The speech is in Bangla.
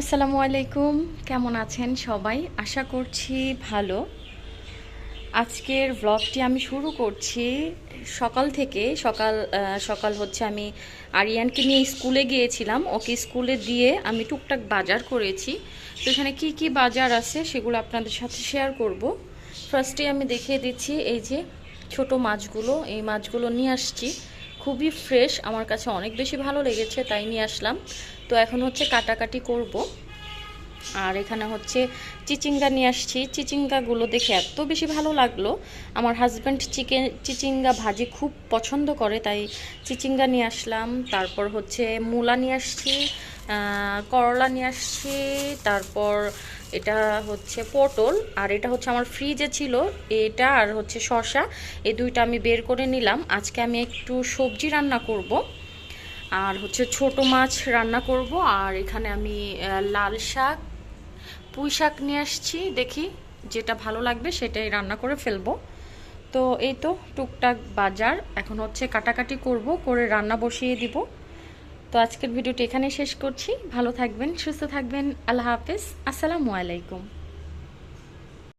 আসসালামু আলাইকুম। কেমন আছেন সবাই? আশা করছি ভালো। আজকের ব্লগটি আমি শুরু করছি সকাল থেকে। সকাল সকাল হচ্ছে আমি আরিয়ানকে নিয়ে স্কুলে গিয়েছিলাম। ওকে স্কুলে দিয়ে আমি টুকটাক বাজার করেছি। তো এখানে কী কী বাজার আছে সেগুলো আপনাদের সাথে শেয়ার করব। ফার্স্টে আমি দেখিয়ে দিচ্ছি এই যে ছোট মাছগুলো, এই মাছগুলো নিয়ে আসছি। খুবই ফ্রেশ আমার কাছে অনেক বেশি ভালো লেগেছে, তাই নিয়ে আসলাম। তো এখন হচ্ছে কাটাকাটি করব। আর এখানে হচ্ছে চিচিঙ্গা নিয়ে আসছি। চিচিঙ্গাগুলো দেখে এত বেশি ভালো লাগল। আমার হাজব্যান্ড চিকেন চিচিঙ্গা ভাজি খুব পছন্দ করে, তাই চিচিঙ্গা নিয়ে আসলাম। তারপর হচ্ছে মূলা নিয়ে আসছি করলা নিয়ে আসছি, তারপর এটা হচ্ছে পটল, আর এটা হচ্ছে আমার ফ্রিজে ছিল। এটা আর হচ্ছে শসা, এই দুইটা আমি বের করে নিলাম। আজকে আমি একটু সবজি রান্না করব। আর হচ্ছে ছোট মাছ রান্না করব। আর এখানে আমি লাল শাক পুঁই শাক নিয়ে আসছি, দেখি যেটা ভালো লাগবে সেটাই রান্না করে ফেলব। তো এই তো টুকটাক বাজার, এখন হচ্ছে কাটাকাটি করব, করে রান্না বসিয়ে দিব। তো আজকের ভিডিওটি এখানে শেষ করছি। ভালো থাকবেন, সুস্থ থাকবেন, আল্লাহ হাফিজ, আসসালামু আলাইকুম।